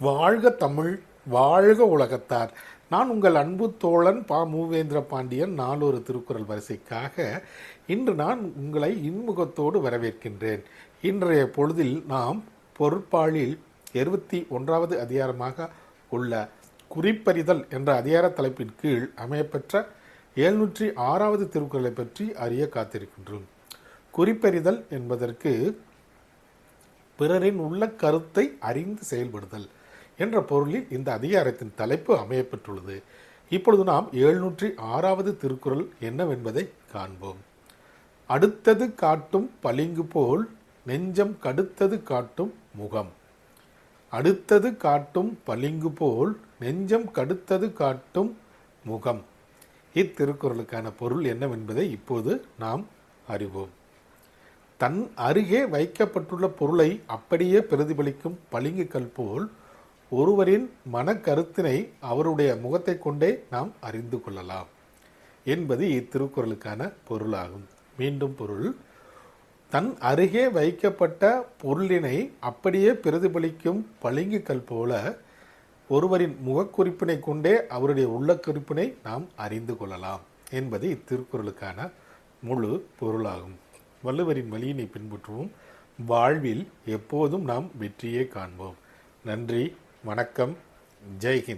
வாழ்க தமிழ் வாழ்க உலகத்தார். நான் உங்கள் அன்பு தோழன் பா. மூவேந்திர பாண்டியன். நாலொரு திருக்குறள் வரிசைக்காக இன்று நான் உங்களை இன்முகத்தோடு வரவேற்கின்றேன். இன்றைய பொழுதில் நாம் பொருட்பாலில் இருபத்தி ஒன்றாவது அதிகாரமாக உள்ள குறிப்பறிதல் என்ற அதிகார தலைப்பின் கீழ் அமையப்பெற்ற எழுநூற்றி ஆறாவது திருக்குறளை பற்றி அறிய காத்திருக்கின்றோம். குறிப்பறிதல் என்பதற்கு பிறரின் உள்ள கருத்தை அறிந்து செயல்படுதல். என்ற பொருளில் இந்த அதிகாரத்தின் தலைப்பு அமையப்பெற்றுள்ளது. இப்பொழுது நாம் எழுநூற்றி ஆறாவது திருக்குறள் என்னவென்பதை காண்போம். அடுத்தது காட்டும் பளிங்கு போல் நெஞ்சம் கடுத்தது காட்டும் முகம். அடுத்தது காட்டும் பளிங்கு போல் நெஞ்சம் கடுத்தது காட்டும் முகம். இத்திருக்குறளுக்கான பொருள் என்னவென்பதை இப்போது நாம் அறிவோம். தன் அருகே வைக்கப்பட்டுள்ள பொருளை அப்படியே பிரதிபலிக்கும் பளிங்குக்கல் போல் ஒருவரின் மனக்கருத்தினை அவருடைய முகத்தை கொண்டே நாம் அறிந்து கொள்ளலாம் என்பது இத்திருக்குறளுக்கான பொருளாகும். மீண்டும் பொருள். தன் அருகே வைக்கப்பட்ட பொருளினை அப்படியே பிரதிபலிக்கும் பளிங்குக்கல் போல ஒருவரின் முகக்குறிப்பினை கொண்டே அவருடைய உள்ளக்குறிப்பினை நாம் அறிந்து கொள்ளலாம் என்பது இத்திருக்குறளுக்கான முழு பொருளாகும். வள்ளுவரின் வழியினை பின்பற்றுவோம். வாழ்வில் எப்போதும் நாம் வெற்றியே காண்போம். நன்றி. வணக்கம். ஜெய்ஹிந்த்.